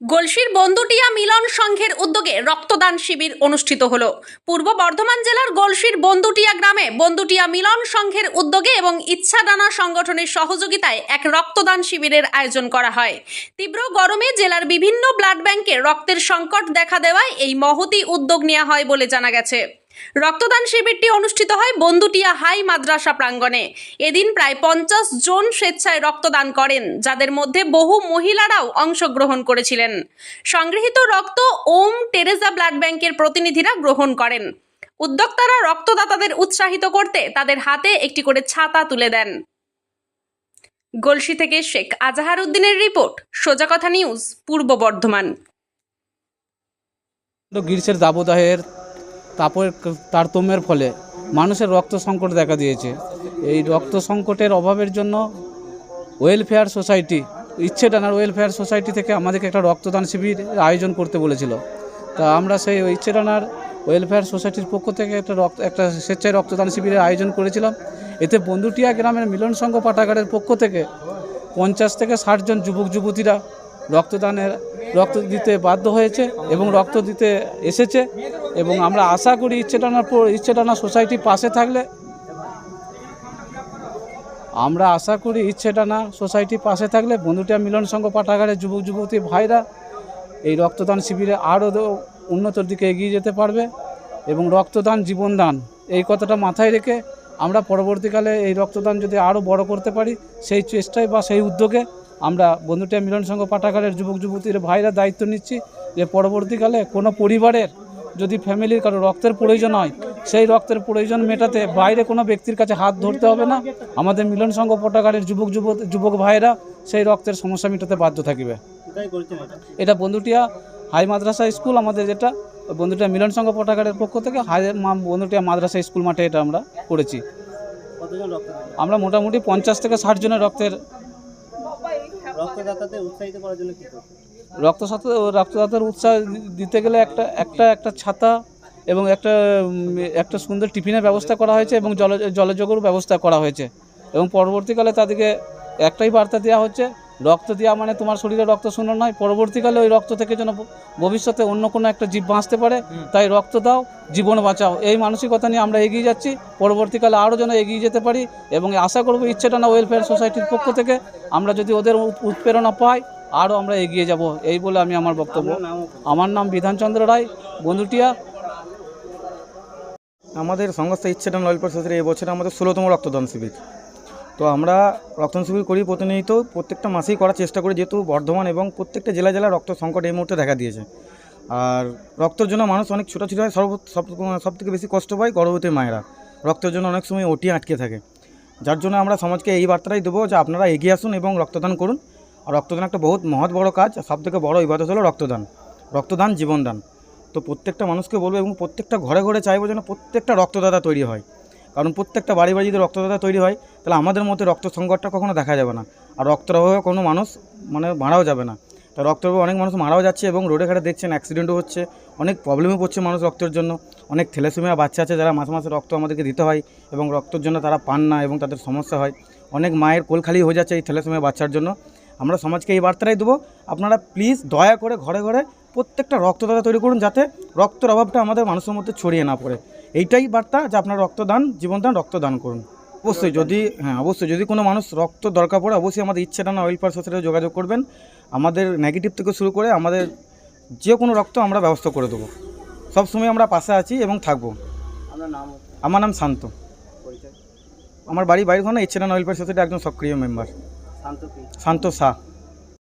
গলসির বন্ধুটিয়া মিলন সংঘের উদ্যোগে রক্তদান শিবির অনুষ্ঠিত হল। পূর্ব বর্ধমান জেলার গলসির বন্ধুটিয়া গ্রামে বন্ধুটিয়া মিলন সংঘের উদ্যোগে এবং ইচ্ছাদানা সংগঠনের সহযোগিতায় এক রক্তদান শিবিরের আয়োজন করা হয়। তীব্র গরমে জেলার বিভিন্ন ব্লাড ব্যাংকে রক্তের সংকট দেখা দেওয়ায় এই মহতি উদ্যোগ নেওয়া হয় বলে জানা গেছে। রক্তদান শিবিরটি অনুষ্ঠিত হয় বন্ধুটিয়া হাই মাদ্রাসা প্রাঙ্গণে। এদিন প্রায় পঞ্চাশ জন স্বেচ্ছায় রক্তদান করেন, যাদের মধ্যে বহু মহিলারাও অংশগ্রহণ করেছিলেন। সংগৃহীত রক্ত ওম টেরেজা ব্লাড ব্যাংকের প্রতিনিধিরা গ্রহণ করেন। উদ্যোক্তারা রক্তদাতাদের উৎসাহিত করতে তাদের হাতে একটি করে ছাতা তুলে দেন। গলসি থেকে শেখ আজাহার উদ্দিনের রিপোর্ট সোজা কথা নিউজ, পূর্ব বর্ধমান। গ্রীষ্মের দাবদাহের তাপের তারতম্যের ফলে মানুষের রক্ত সংকট দেখা দিয়েছে। এই রক্ত সংকটের অভাবের জন্য ওয়েলফেয়ার সোসাইটি ইচ্ছে ডানার ওয়েলফেয়ার সোসাইটি থেকে আমাদেরকে একটা রক্তদান শিবির আয়োজন করতে বলেছিল। তা আমরা সেই ইচ্ছে ডানার ওয়েলফেয়ার সোসাইটির পক্ষ থেকে একটা রক্ত, একটা স্বেচ্ছায় রক্তদান শিবিরের আয়োজন করেছিলাম। এতে বন্ধুটিয়া গ্রামের মিলন সংঘ পাঠাগারের পক্ষ থেকে পঞ্চাশ থেকে ষাটজন যুবক যুবতীরা রক্তদানের রক্ত দিতে বাধ্য হয়েছে এবং রক্ত দিতে এসেছে এবং আমরা আশা করি ইচ্ছেটানার পর ইচ্ছেটানা সোসাইটি পাশে থাকলে আমরা আশা করি ইচ্ছেটানা সোসাইটি পাশে থাকলে বন্ধুটিয়া মিলন সংঘ পাঠাগারের যুবক যুবতী ভাইরা এই রক্তদান শিবিরে আরও উন্নতর দিকে এগিয়ে যেতে পারবে এবং রক্তদান জীবনদান এই কথাটা মাথায় রেখে আমরা পরবর্তীকালে এই রক্তদান যদি আরও বড় করতে পারি, সেই চেষ্টায় বা সেই উদ্যোগে আমরা বন্ধুটিয়া মিলন সংঘ পাঠাগারের যুবক যুবতীর ভাইরা দায়িত্ব নিচ্ছি যে পরবর্তীকালে কোনো পরিবারের যদি ফ্যামিলির কারও রক্তের প্রয়োজন হয়, সেই রক্তের প্রয়োজন মেটাতে বাইরে কোনো ব্যক্তির কাছে হাত ধরতে হবে না। আমাদের মিলন সংঘ পাঠাগারের যুবক যুবক ভাইরা সেই রক্তের সমস্যা মেটাতে বাধ্য থাকবে। এটা বন্ধুটিয়া হাই মাদ্রাসা স্কুল আমাদের যেটা, বন্ধুটিয়া মিলন সংঘ পাঠাগারের পক্ষ থেকে হাই বন্ধুটিয়া মাদ্রাসা স্কুল মাঠে এটা আমরা করেছি। আমরা মোটামুটি পঞ্চাশ থেকে ষাট জনের রক্তের রক্ত রক্তদাতার উৎসাহ দিতে গেলে একটা একটা একটা ছাতা এবং একটা একটা সুন্দর টিফিনের ব্যবস্থা করা হয়েছে এবং জল জলযোগের ব্যবস্থা করা হয়েছে। এবং পরবর্তীকালে তাদেরকে একটাই বার্তা দেওয়া হচ্ছে রক্ত দেওয়া মানে তোমার শরীরে রক্ত শূন্য নয় পরবর্তীকালে ওই রক্ত থেকে যেন ভবিষ্যতে অন্য কোনো একটা জীব বাঁচতে পারে তাই রক্ত দাও জীবন বাঁচাও। এই মানসিকতা নিয়ে আমরা এগিয়ে যাচ্ছি পরবর্তীকালে আরও যেন এগিয়ে যেতে পারি এবং আশা করব ইচ্ছেটা না ওয়েলফেয়ার সোসাইটির পক্ষ থেকে আমরা যদি ওদের উৎপ্রেরণা পাই আরও আমরা এগিয়ে যাব এই বলে আমি আমার বক্তব্য। আমার নাম বিধানচন্দ্র রায় বন্ধুটিয়া। আমাদের সংস্থা ইচ্ছেটান ওয়েলফেয়ার সোসাইটি এই বছর আমাদের ষোলোতম রক্তদান শিবির। তো আমরা রক্তদান শিবির করি প্রতিনিয়ত, প্রত্যেকটা মাসেই করার চেষ্টা করি, যেহেতু বর্ধমান এবং প্রত্যেকটা জেলা জেলা রক্ত সংকট এই মুহূর্তে দেখা দিয়েছে। আর রক্তের জন্য মানুষ অনেক ছোটাছুটি হয়, সর্ব সব থেকে বেশি কষ্ট পায় গর্ভবতী মায়েরা। রক্তের জন্য অনেক সময় ওটি আটকে থাকে। যার জন্য আমরা সমাজকে এই বার্তাটাই দেবো যে আপনারা এগিয়ে আসুন এবং রক্তদান করুন। আর রক্তদান একটা বহুত মহৎ বড় কাজ সব থেকে বড় ইবাদত হলো রক্তদান। রক্তদান, জীবনদান। তো প্রত্যেকটা মানুষকে বলব এবং প্রত্যেকটা ঘরে ঘরে চাইব যেন প্রত্যেকটা রক্তদাতা তৈরি হয়। কারণ প্রত্যেকটা বাড়ি বাড়ি যদি রক্তদাতা তৈরি হয়। তাহলে আমাদের মধ্যে রক্ত সংকটটা কখনো দেখা যাবে না। আর রক্তের অভাবে কোনো মানুষ মানে মারাও যাবে না। তো রক্তের অভাবে অনেক মানুষ মারাও যাচ্ছে এবং রোডে ঘাটে দেখছেন অ্যাক্সিডেন্টও হচ্ছে, অনেক প্রবলেমও পড়ছে মানুষ রক্তের জন্য। অনেক থ্যালাসেমিয়া বাচ্চা আছে যারা মাসে মাসে রক্ত আমাদেরকে দিতে হয় এবং রক্তের জন্য তারা পান না এবং তাদের সমস্যা হয়। অনেক মায়ের কোল খালি হয়ে যাচ্ছে এই থ্যালাসেমিয়া বাচ্চার জন্য। আমরা সমাজকে এই বার্তাটাই দেবো, আপনারা প্লিজ দয়া করে ঘরে ঘরে প্রত্যেকটা রক্তদাতা তৈরি করুন যাতে রক্তের অভাবটা আমাদের মানুষের মধ্যে ছড়িয়ে না পড়ে। এইটাই বার্তা যে আপনারা রক্তদান, জীবনদান, রক্তদান করুন। অবশ্যই যদি হ্যাঁ অবশ্যই যদি কোনো মানুষ রক্ত দরকার পড়ে অবশ্যই আমাদের ইচ্ছেটা অয়েল ওয়েলফেয়ার সাথে যোগাযোগ করবেন। আমাদের নেগেটিভ থেকে শুরু করে আমাদের যে কোনো রক্ত আমরা ব্যবস্থা করে দেবো। সবসময় আমরা পাশে আছি এবং থাকব। আমার নাম শান্ত। আমার বাড়ি বাইরে ইচ্ছে না ওয়েলফেয়ার সাথে একজন সক্রিয় মেম্বার শান্ত শাহ।